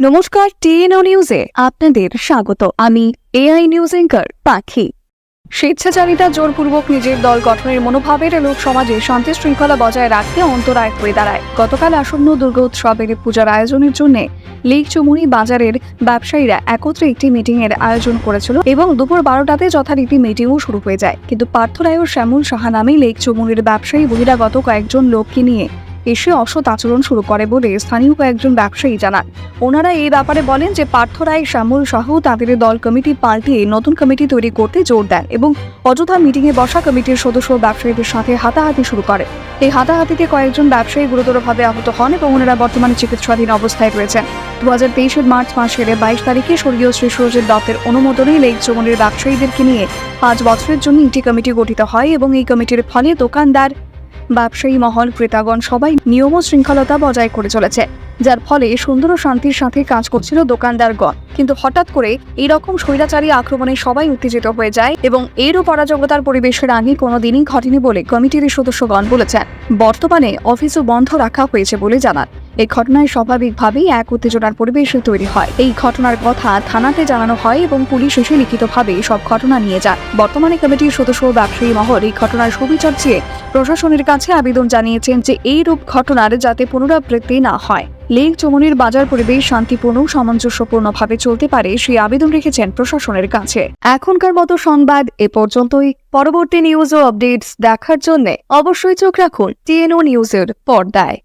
নমস্কার, টিএনও নিউজে আপনাদের স্বাগত। আমি এআই নিউজ এঙ্কার পাখি। স্বেচ্ছাচারিতা জোরপূর্বক নিজের দল গঠনের মনোভাবের লোক সমাজে শান্তি শৃঙ্খলা বজায় রাখতে অন্তরায় হয়ে দাঁড়ায়। গতকাল আসন্ন দুর্গোৎসবের পূজার আয়োজনের জন্য লেক চুমুনি বাজারের ব্যবসায়ীরা একত্রে একটি মিটিং এর আয়োজন করেছিল এবং দুপুর বারোটাতে যথারীতি মিটিংও শুরু হয়ে যায়। কিন্তু পার্থরায় ও শ্যামল সাহা নামে লেক চুমুনির ব্যবসায়ী বহিরাগত কয়েকজন লোককে নিয়ে এসে অসৎ আচরণ শুরু করে বলে স্থানীয় কয়েকজন ব্যবসায়ী জানান। ওনারা এই ব্যাপারে বলেন যে পার্থ রায়, শ্যামল সহ তাদের দল কমিটি পাল্টিয়ে নতুন কমিটি তৈরি করতে জোর দেন এবং অযথা মিটিংয়ে বসা কমিটির সদস্য ব্যবসায়ীদের সাথে হাতাহাতি শুরু করে। এই হাতাহাতিতে কয়েকজন ব্যবসায়ী গুরুতরভাবে আহত হন এবং ওনারা বর্তমানে চিকিৎসাধীন অবস্থায় রয়েছেন। দু হাজার তেইশের মার্চ মাসের বাইশ তারিখে স্বর্গীয় শ্রী সুরজের দত্তের অনুমোদনে লেক চমনের ব্যবসায়ীদেরকে নিয়ে পাঁচ বছরের জন্য একটি কমিটি গঠিত হয় এবং এই কমিটির ফলে দোকানদার ব্যবসায়ী মহল, ক্রেতাগণ সবাই নিয়ম শৃঙ্খলতা বজায় করে চলেছে। যার ফলে সুন্দর ও শান্তির সাথে কাজ করছিল দোকানদারগণ। কিন্তু হঠাৎ করে এরকম স্বৈরাচারী আক্রমণে সবাই উত্তেজিত হয়ে যায় এবং এরও পরাজগতার পরিবেশের আগে কোনোদিনই ঘটেনি বলে কমিটির সদস্যগণ বলেছেন। বর্তমানে অফিসও বন্ধ রাখা হয়েছে বলে জানান। এই ঘটনায় স্বাভাবিকভাবেই এক উত্তেজনার পরিবেশ তৈরি হয়। এই ঘটনার কথা থানাতে জানানো হয় এবং পুলিশ এসে লিখিতভাবে সব ঘটনা নিয়ে যায়। বর্তমানে কমিটির সদস্য ব্যবসায়ী মহল এই ঘটনার সুবিচার চেয়ে প্রশাসনের কাছে আবেদন জানিয়েছেন যে এই রূপ ঘটনার যাতে পুনরাবৃত্তি না হয়। লেক চমনির বাজার পরিবেশ শান্তিপূর্ণ, সামঞ্জস্যপূর্ণভাবে চলতে পারে সেই আবেদন রেখেছেন প্রশাসনের কাছে। এখনকার মতো সংবাদ এ পর্যন্তই। পরবর্তী নিউজ ও আপডেটস দেখার জন্য অবশ্যই চোখ রাখুন টিএনও নিউজের পর্দায়।